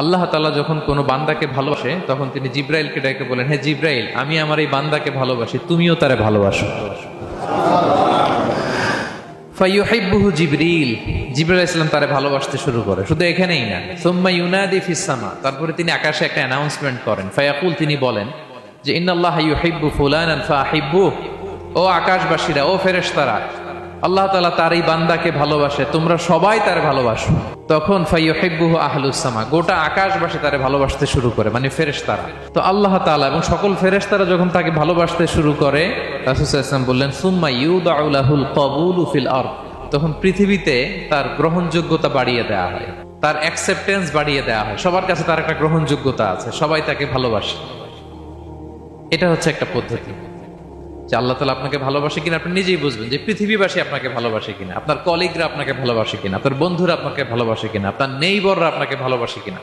আল্লাহ তালা যখন কোনো বান্দাকে ভালোবাসে, তখন তিনি জিব্রাইলকে ডেকে বলেন হ্যাঁ জিব্রাইল, আমি আমার এই বান্দাকে ভালোবাসি, তুমিও তারে ভালোবাসো। জিবরিল ইসলাম তারে ভালোবাসতে শুরু করে, শুধু এখানেই না। সুম্মা ইউনাদি ফিসামা তারপরে তিনি আকাশে একটা অ্যানাউন্সমেন্ট করেন। ফায়াকুল, তিনি বলেন যে, ইন্নাল্লাহ ইউহিব্বু ফুলানান ফাহিব্বু ও আকাশবাসীরা, ও ফেরেশতারা আল্লাহ তালা তার এই বান্দাকে ভালোবাসে, তোমরা সবাই তার ভালোবাসো। তখন ফাইয়ুহিব্বুহু আহলুসামা গোটা আকাশবাসী তারে ভালোবাসতে শুরু করে মানে ফেরেশতারা। তো আল্লাহ তাআলা এবং সকল ফেরেশতারা যখন তাকে ভালোবাসতে শুরু করে ওয়াসাল্লাম বললেন, সুম্মা ইউদাউ লাহুল কবুলু ফিল আরদ। তখন পৃথিবীতে তার গ্রহণযোগ্যতা বাড়িয়ে দেওয়া হয়, তার অ্যাকসেপ্টেন্স বাড়িয়ে দেওয়া হয়, সবার কাছে তার একটা গ্রহণযোগ্যতা আছে, সবাই তাকে ভালোবাসে। এটা হচ্ছে একটা পদ্ধতি। যে আল্লাহ তালা আপনাকে ভালোবাসে কিনা আপনি নিজেই বুঝবেন যে পৃথিবীবাসী আপনাকে ভালোবাসে কিনা, আপনার কলিগরা আপনাকে ভালোবাসে কিনা, আপনার বন্ধুরা আপনাকে ভালোবাসে কিনা, আপনার নেইবররা আপনাকে ভালোবাসে কিনা।